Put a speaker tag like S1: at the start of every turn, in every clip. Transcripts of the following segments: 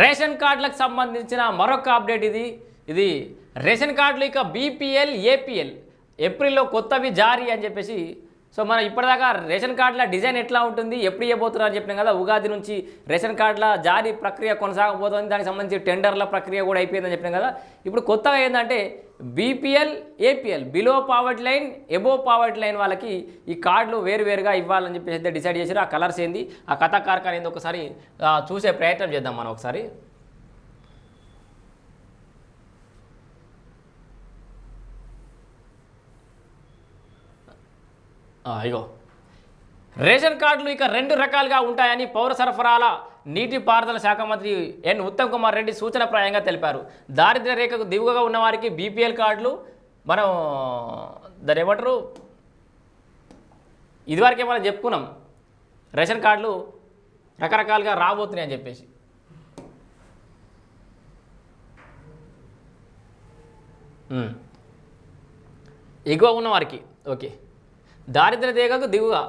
S1: Ration కార్డులకు సంబంధించిన మరొక అప్డేట్ ఇది. ఇది రేషన్ కార్డులు ఇక బీపీఎల్ ఏపీఎల్. ఏప్రిల్లో కొత్తవి జారీ అని చెప్పేసి సో మనం ఇప్పటిదాకా రేషన్ కార్డుల డిజైన్ ఎట్లా ఉంటుంది ఎప్పుడు ఇవ్వబోతున్నారు అని చెప్పినాం కదా ఉగాది నుంచి రేషన్ కార్డుల జారీ ప్రక్రియ కొనసాగబోతోంది. దానికి సంబంధించి టెండర్ల ప్రక్రియ కూడా అయిపోయిందని చెప్పినాం కదా. ఇప్పుడు కొత్తగా ఏంటంటే BPL APL below poverty line above poverty line వాళ్ళకి ఈ కార్డులు వేరువేరుగా ఇవ్వాలని చెప్పేసి అయితే డిసైడ్ చేశారు. ఆ కలర్స్ ఏంది ఆ కథ కార్ఖాన ఏంది ఒకసారి చూసే ప్రయత్నం చేద్దాం మనం ఒకసారి. ఇగో. రేషన్ కార్డులు ఇక రెండు రకాలుగా ఉంటాయని పౌర సరఫరాల నీటిపారుదల శాఖ మంత్రి ఎన్ ఉత్తమ్ కుమార్ రెడ్డి సూచనప్రాయంగా తెలిపారు. దారిద్ర్య రేఖకు దిగువగా ఉన్నవారికి బీపీఎల్ కార్డులు మనం దాని ఏమంటారు? ఇదివరకే మనం చెప్పుకున్నాం? రేషన్ కార్డులు రకరకాలుగా రాబోతున్నాయని చెప్పేసి. ఎగువ ఉన్నవారికి ఓకే. దారిద్ర్య రేఖకు దిగుగా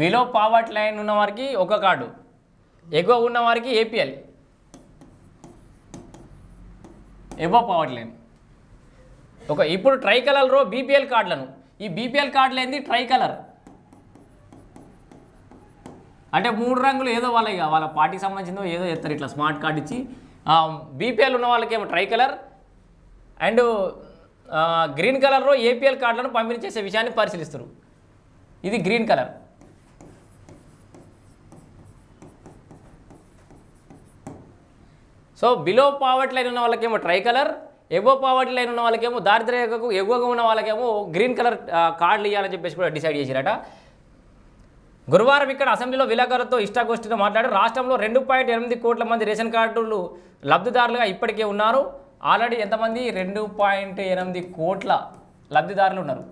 S1: బిలో పావర్టీ లైన్ ఉన్నవారికి ఒక కార్డు. ఎగువ ఉన్నవారికి ఏపీఎల్ ఎబో పావర్టీ లైన్ ఒక ఇప్పుడు ట్రై కలర్ రో బీపీఎల్ కార్డులను. ఈ బీపీఎల్ కార్డులు ఏంది? ట్రై కలర్ అంటే మూడు రంగులు ఏదో వాళ్ళ ఇక వాళ్ళ పార్టీకి సంబంధించిందో ఏదో ఎత్తారు ఇట్లా స్మార్ట్ కార్డు ఇచ్చి బీపీఎల్ ఉన్న వాళ్ళకేమో ట్రై కలర్ అండ్ గ్రీన్ కలర్లో ఏపీఎల్ కార్డులను పంపిణీ చేసే విషయాన్ని పరిశీలిస్తారు. ఇది green colour. So below poverty line ఉన్న వాళ్ళకేమో tri colour above poverty line ఉన్న వాళ్ళకేమో దారిద్ర్యకు ఎగువగా ఉన్న వాళ్ళకేమో గ్రీన్ కలర్ కార్డులు ఇవ్వాలని చెప్పేసి కూడా డిసైడ్ చేశారట. గురువారం ఇక్కడ అసెంబ్లీలో విలేకరులతో ఇష్టాగోష్ఠితో మాట్లాడారు రాష్ట్రంలో రెండు పాయింట్ ఎనిమిది కోట్ల మంది రేషన్ కార్డులు లబ్ధిదారులుగా ఇప్పటికే ఉన్నారు. ఆల్రెడీ ఎంతమంది? రెండు పాయింట్ ఎనిమిది కోట్ల లబ్ధిదారులు ఉన్నారు.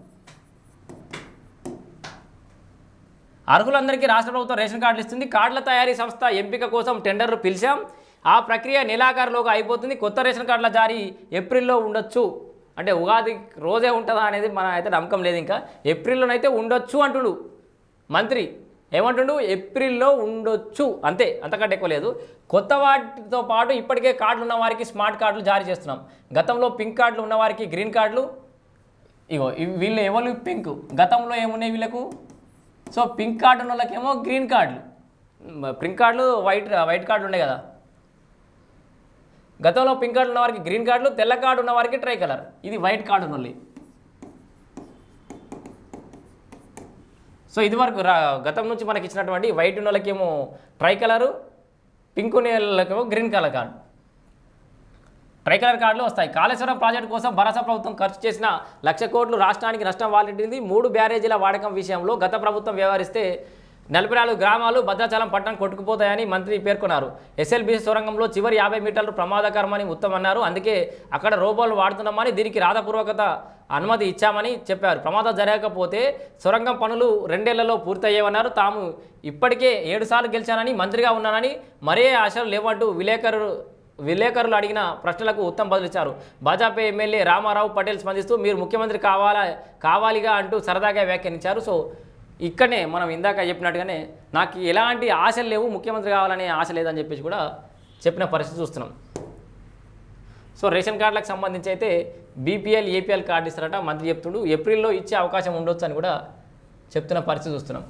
S1: అర్హులందరికీ రాష్ట్ర ప్రభుత్వం రేషన్ కార్డులు ఇస్తుంది. కార్డుల తయారీ సంస్థ ఎంపిక కోసం టెండర్లు పిలిచాం. ఆ ప్రక్రియ నెలాఖరులోగా అయిపోతుంది. కొత్త రేషన్ కార్డుల జారీ ఏప్రిల్లో ఉండొచ్చు. అంటే ఉగాది రోజే ఉంటుందా అనేది మన అయితే నమ్మకం లేదు ఇంకా. ఏప్రిల్లోనైతే ఉండొచ్చు అంటుడు మంత్రి. ఏమంటుండు? ఏప్రిల్లో ఉండొచ్చు. అంతే అంతకంటే ఎక్కువ లేదు. కొత్త వాటితో పాటు ఇప్పటికే కార్డులు ఉన్న వారికి స్మార్ట్ కార్డులు జారీ చేస్తున్నాం. గతంలో పింక్ కార్డులు ఉన్న వారికి గ్రీన్ కార్డులు. ఇగో వీళ్ళు ఎవరు పింక్? గతంలో ఏమున్నాయి వీళ్ళకు? సో పింక్ కార్డు ఉన్న వాళ్ళకేమో గ్రీన్ కార్డులు. పింక్ కార్డులు వైట్ వైట్ కార్డులు ఉన్నాయి కదా. గతంలో పింక్ కార్డు ఉన్న వారికి గ్రీన్ కార్డులు తెల్ల కార్డు ఉన్న వారికి ట్రై కలర్. ఇది వైట్ కార్డు ఉన్న సో ఇది వరకు రా గతం నుంచి మనకి ఇచ్చినటువంటి వైట్ ఉన్న వాళ్ళకేమో ట్రై కలరు పింక్ ఉన్న వాళ్ళకేమో green colour card. Tri colour కార్డులు వస్తాయి. కాళేశ్వరం ప్రాజెక్టు కోసం భరోసా ప్రభుత్వం ఖర్చు చేసిన లక్ష కోట్లు రాష్ట్రానికి నష్టం వాలింటింది. మూడు బ్యారేజీల వాడకం విషయంలో గత ప్రభుత్వం వ్యవహరిస్తే నలభై నాలుగు గ్రామాలు భద్రాచలం పట్టణం కొట్టుకుపోతాయని మంత్రి పేర్కొన్నారు. ఎస్ఎల్బీసీ సొరంగంలో చివరి యాభై మీటర్లు ప్రమాదకరమని ఉత్తమ్ అన్నారు అందుకే అక్కడ రోబోలు వాడుతున్నామని దీనికి రాధపూర్వకత అనుమతి ఇచ్చామని చెప్పారు. ప్రమాదం జరగకపోతే సొరంగం పనులు రెండేళ్ళలో పూర్తయ్యేవన్నారు. తాము ఇప్పటికే ఏడుసార్లు గెలిచానని మంత్రిగా ఉన్నానని మరే ఆశలు లేవంటూ విలేకరు విలేకరులు అడిగిన ప్రశ్నలకు ఉత్తమ్ బదులిచ్చారు భాజపా ఎమ్మెల్యే రామారావు పటేల్ స్పందిస్తూ మీరు ముఖ్యమంత్రి కావాలా కావాలిగా అంటూ సరదాగా వ్యాఖ్యానించారు. సో ఇక్కడనే మనం ఇందాక చెప్పినట్టుగానే నాకు ఎలాంటి ఆశలు లేవు ముఖ్యమంత్రి కావాలనే ఆశ లేదని చెప్పేసి కూడా చెప్పిన పరిస్థితి చూస్తున్నాం. సో రేషన్ కార్డులకు సంబంధించి అయితే బీపీఎల్ ఏపీఎల్ కార్డు ఇస్తారట మంత్రి చెప్తుడు. ఏప్రిల్లో ఇచ్చే అవకాశం ఉండొచ్చు అని కూడా చెప్తున్న పరిస్థితి చూస్తున్నాం.